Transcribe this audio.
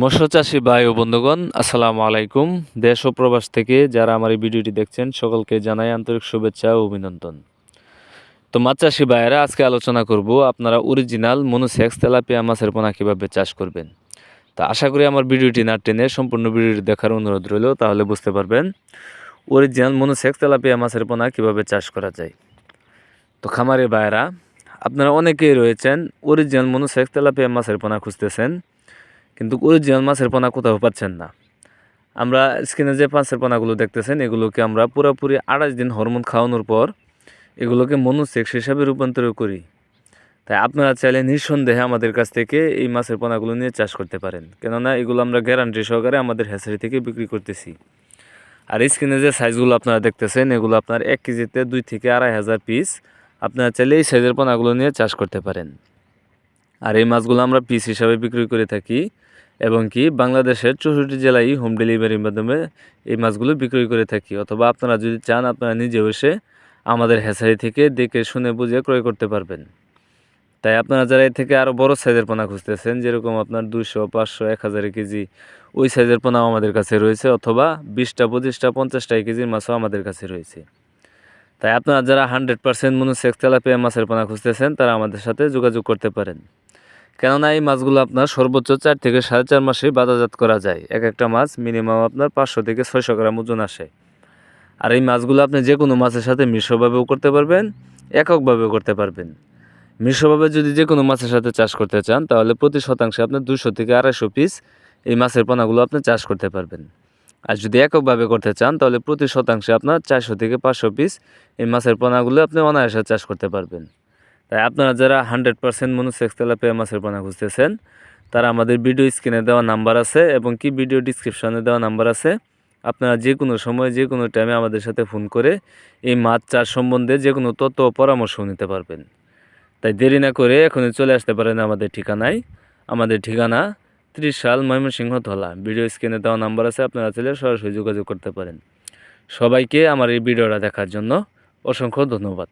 মৎস্য চাষী ভাই ও বন্ধুগণ, আসসালামু আলাইকুম। দেশ ও প্রবাস থেকে যারা আমার এই ভিডিওটি দেখছেন, সকলকে জানাই আন্তরিক শুভেচ্ছা ও অভিনন্দন। তো মাছ চাষি ভাইয়েরা, আজকে আলোচনা করব আপনারা অরিজিনাল মনোসেক্স তেলাপিয়া মাছের পোনা কীভাবে চাষ করবেন। তা আশা করি আমার ভিডিওটি না টেনে সম্পূর্ণ ভিডিওটি দেখার অনুরোধ রইল, তাহলে বুঝতে পারবেন অরিজিনাল মনোসেক্স তেলাপিয়া মাছের পোনা কীভাবে চাষ করা যায়। তো খামারে ভাইয়েরা, আপনারা অনেকেই রয়েছেন অরিজিনাল মনোসেক্স তেলাপিয়া মাছের পোনা খুঁজতেছেন। কিন্তু অরিজিনাল মাছের পোনা কোথাও পাচ্ছেন না। আমরা স্ক্রিনে যে মাছের পোনাগুলো দেখতেছেন, এগুলোকে আমরা পুরোপুরি আড়াইশ দিন হরমোন খাওয়ানোর পর এগুলোকে মনোসেক্স হিসাবে রূপান্তর করি। তাই আপনারা চাইলে নিঃসন্দেহে আমাদের কাছ থেকে এই মাছের পোনাগুলো নিয়ে চাষ করতে পারেন। কেননা এগুলো আমরা গ্যারান্টি সহকারে আমাদের হ্যাচারি থেকে বিক্রি করতেছি। আর স্ক্রিনে যে সাইজগুলো আপনারা দেখতেছেন, এগুলো আপনার এক কেজিতে দুই থেকে আড়াই হাজার পিস আপনারা চাইলে এই সাইজের পোনাগুলো নিয়ে চাষ করতে পারেন। আর এই মাছগুলো আমরা পিস হিসাবে বিক্রি করে থাকি এবং কি বাংলাদেশের চৌষট্টি জেলায় হোম ডেলিভারির মাধ্যমে এই মাছগুলো বিক্রয় করে থাকি। অথবা আপনারা যদি চান, আপনারা নিজে এসে আমাদের হ্যাচারি থেকে দেখে শুনে বুঝে ক্রয় করতে পারবেন। তাই আপনারা যারা এর থেকে আরও বড় সাইজের পোনা খুঁজতেছেন, যেরকম আপনার দুশো পাঁচশো, এক হাজার কেজি, ওই সাইজের পোনাও আমাদের কাছে রয়েছে, অথবা বিশটা, পঁচিশটা, পঞ্চাশটা কেজির মাছও আমাদের কাছে রয়েছে। তাই আপনারা যারা হান্ড্রেড পার্সেন্ট মনুসেক্স তেলাপিয়া মাছের পোনা খুঁজতেছেন, তারা আমাদের সাথে যোগাযোগ করতে পারেন। কেননা এই মাছগুলো আপনার সর্বোচ্চ চার থেকে সাড়ে চার মাসে বাজারজাত করা যায়। এক একটা মাছ মিনিমাম আপনার পাঁচশো থেকে ছয়শো গ্রাম ওজন আসে। আর এই মাছগুলো আপনি যে কোনো মাছের সাথে মিশ্রভাবেও করতে পারবেন, এককভাবেও করতে পারবেন। মিশ্রভাবে যদি যে কোনো মাছের সাথে চাষ করতে চান, তাহলে প্রতি শতাংশে আপনার দুশো থেকে আড়াইশো পিস এই মাছের পোনাগুলো আপনি চাষ করতে পারবেন। আর যদি এককভাবে করতে চান, তাহলে প্রতি শতাংশে আপনার চারশো থেকে পাঁচশো পিস এই মাছের পোনাগুলো আপনি অনায়াসে চাষ করতে পারবেন। তাই আপনারা যারা hundred percent mono monosex tilapia মাছের পোনা খুঁজতেছেন, তারা আমাদের ভিডিও স্ক্রিনে দেওয়া নাম্বার আছে এবং কি ভিডিও ডিসক্রিপশানে দেওয়া নাম্বার আছে, আপনারা যে কোনো সময়, যে কোনো টাইমে আমাদের সাথে ফোন করে এই মাছ চাষ সম্বন্ধে যে কোনো তথ্য পরামর্শ নিতে পারবেন। তাই দেরি না করে এখনই চলে আসতে পারেন আমাদের ঠিকানায়। আমাদের ঠিকানা ত্রিশ সাল ময়মনসিংহ ধলা। ভিডিও স্ক্রিনে দেওয়া নাম্বার আছে, আপনারা চাইলে সরাসরি যোগাযোগ করতে পারেন। সবাইকে আমার এই ভিডিওটা দেখার জন্য অসংখ্য ধন্যবাদ।